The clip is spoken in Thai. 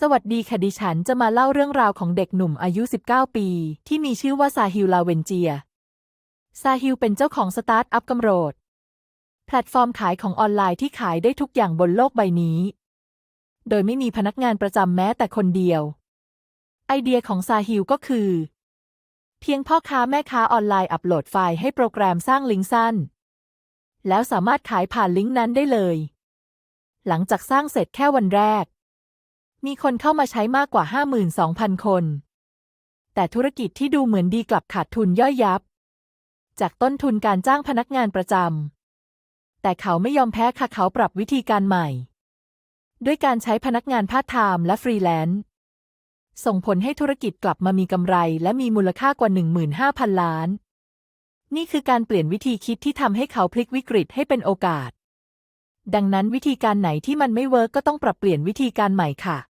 สวัสดีค่ะดิฉันจะมาเล่าเรื่องราวของเด็กหนุ่มอายุ 19 ปี ที่มีชื่อว่าซาฮิลลาเวนเจีย ซาฮิลเป็นเจ้าของสตาร์ทอัพกำโรด แพลตฟอร์มขายของออนไลน์ที่ขายได้ทุกอย่างบนโลกใบนี้ โดยไม่มีพนักงานประจำแม้แต่คนเดียว ไอเดียของซาฮิลก็คือ เพียงพ่อค้าแม่ค้าออนไลน์อัปโหลดไฟล์ให้โปรแกรมสร้างลิงก์สั้น แล้วสามารถขายผ่านลิงก์นั้นได้เลย หลังจากสร้างเสร็จแค่วันแรก มีคนเข้ามาใช้มากกว่า 52,000 คน แต่ธุรกิจที่ดูเหมือนดีกลับขาดทุนย่อยยับ จากต้นทุนการจ้างพนักงานประจำ แต่เขาไม่ยอมแพ้ค่ะเขาปรับวิธีการใหม่ ด้วยการใช้พนักงานพาร์ทไทม์และฟรีแลนซ์ ส่งผลให้ธุรกิจกลับมามีกำไรและมีมูลค่ากว่า 15,000 ล้าน นี่คือการเปลี่ยนวิธีคิดที่ทำให้เขาพลิกวิกฤตให้เป็นโอกาสดังนั้นวิธีการไหนที่มันไม่เวิร์กก็ต้องปรับเปลี่ยนวิธีการใหม่ค่ะ